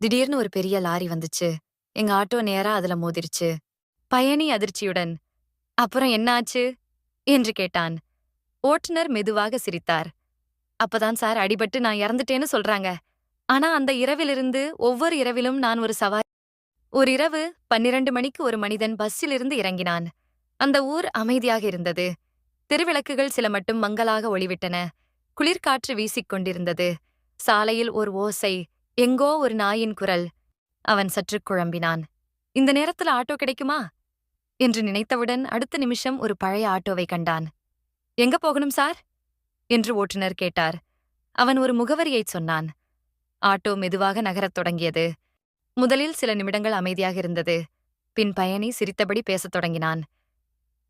திடீர்னு ஒரு பெரிய லாரி வந்துச்சு. எங்க ஆட்டோ நேரா அதுல மோதிருச்சு. பயணி அதிர்ச்சியுடன் அப்புறம் என்ன ஆச்சு என்று கேட்டான். ஓட்டுநர் மெதுவாக சிரித்தார். அப்பதான் சார் அடிபட்டு நான் இறந்துட்டேன்னு சொல்றாங்க. ஆனா அந்த இரவிலிருந்து ஒவ்வொரு இரவிலும் நான் ஒரு சவாரி ஒரு இரவு பன்னிரண்டு மணிக்கு ஒரு மனிதன் பஸ்ஸிலிருந்து இறங்கினான். அந்த ஊர் அமைதியாக இருந்தது. தெருவிளக்குகள் சில மட்டும் மங்கலாக ஒளிவிட்டன. குளிர்காற்று வீசிக் கொண்டிருந்தது சாலையில் ஒரு ஓசை எங்கோ ஒரு நாயின் குரல். அவன் சற்று குழம்பினான். இந்த நேரத்துல ஆட்டோ கிடைக்குமா? என்று நினைத்தவுடன் அடுத்த நிமிஷம் ஒரு பழைய ஆட்டோவை கண்டான். எங்க போகணும் சார்? என்று ஓட்டுநர் கேட்டார். அவன் ஒரு முகவரியைச் சொன்னான். ஆட்டோ மெதுவாக நகரத் தொடங்கியது. முதலில் சில நிமிடங்கள் அமைதியாக இருந்தது. பின் பயணி சிரித்தபடி பேசத் தொடங்கினான்.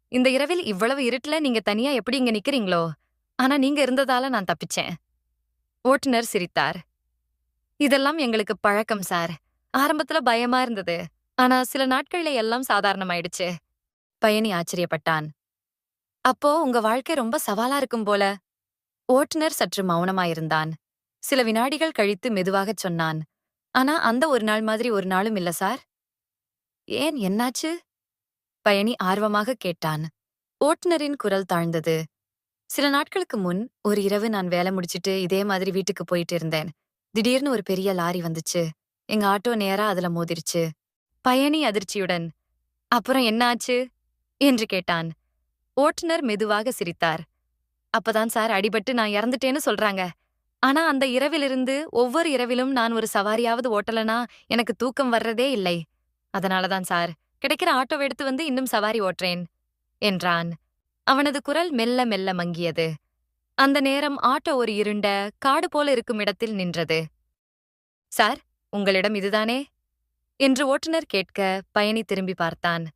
இந்த இரவில் இவ்வளவு இருட்டுல நீங்க தனியா எப்படி இங்க நிக்கிறீங்களோ? ஆனா நீங்க இருந்ததால நான் தப்பிச்சேன். ஓட்டுநர் சிரித்தார். இதெல்லாம் எங்களுக்கு பழக்கம் சார். ஆரம்பத்துல பயமா இருந்தது. ஆனா சில நாட்கள்ல எல்லாம் சாதாரணமாயிடுச்சு. பயணி ஆச்சரியப்பட்டான். அப்போ உங்க வாழ்க்கை ரொம்ப சவாலா இருக்கும் போல. ஓட்டுநர் சற்று மௌனமாயிருந்தான். சில வினாடிகள் கழித்து மெதுவாகச் சொன்னான். ஆனா அந்த ஒரு நாள் மாதிரி ஒரு நாளும் இல்ல சார். ஏன் என்னாச்சு? பயணி ஆர்வமாக கேட்டான். ஓட்டுநரின் குரல் தாழ்ந்தது. சில நாட்களுக்கு முன் ஒரு இரவு நான் வேலை முடிச்சிட்டு இதே மாதிரி வீட்டுக்கு போயிட்டு இருந்தேன். திடீர்னு ஒரு பெரிய லாரி வந்துச்சு. எங்க ஆட்டோ நேரா அதுல மோதிருச்சு. பயணி அதிர்ச்சியுடன் அப்புறம் என்னாச்சு என்று கேட்டான். ஓட்டுநர் மெதுவாக சிரித்தார். அப்பதான் சார் அடிபட்டு நான் இறந்துட்டேன்னு சொல்றாங்க. ஆனா அந்த இரவிலிருந்து ஒவ்வொரு இரவிலும் நான் ஒரு சவாரியாவது ஓட்டலனா எனக்கு தூக்கம் வர்றதே இல்லை. அதனாலதான் சார் கிடைக்கிற ஆட்டோவை எடுத்து வந்து இன்னும் சவாரி ஓட்டுறேன் என்றான். அவனது குரல் மெல்ல மெல்ல மங்கியது. அந்த நேரம் ஆட்டோ ஒரு இருண்ட காடு போல இருக்கும் இடத்தில் நின்றது. சார் உங்களிடம் இதுதானே? என்று ஓட்டுநர் கேட்க பயணி திரும்பி பார்த்தான்.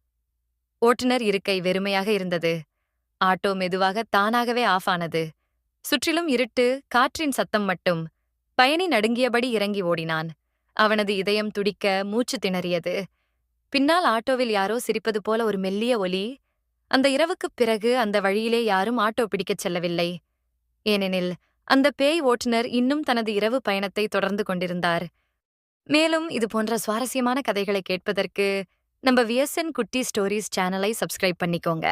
ஓட்டுநர் இருக்கை வெறுமையாக இருந்தது. ஆட்டோ மெதுவாக தானாகவே ஆஃப் ஆனது. சுற்றிலும் இருட்டு காற்றின் சத்தம் மட்டும். பயணி நடுங்கியபடி இறங்கி ஓடினான். அவனது இதயம் துடிக்க மூச்சு திணறியது. பின்னால் ஆட்டோவில் யாரோ சிரிப்பது போல ஒரு மெல்லிய ஒலி. அந்த இரவுக்குப் பிறகு அந்த வழியிலே யாரும் ஆட்டோ பிடிக்கச் செல்லவில்லை. ஏனெனில் அந்த பேய் ஓட்டுநர் இன்னும் தனது இரவு பயணத்தை தொடர்ந்து கொண்டிருந்தார். மேலும் இது போன்ற சுவாரஸ்யமான கதைகளை கேட்பதற்கு நம்ம விஎஸ்என் குட்டி ஸ்டோரிஸ் சேனலை சப்ஸ்கிரைப் பண்ணிக்கோங்க.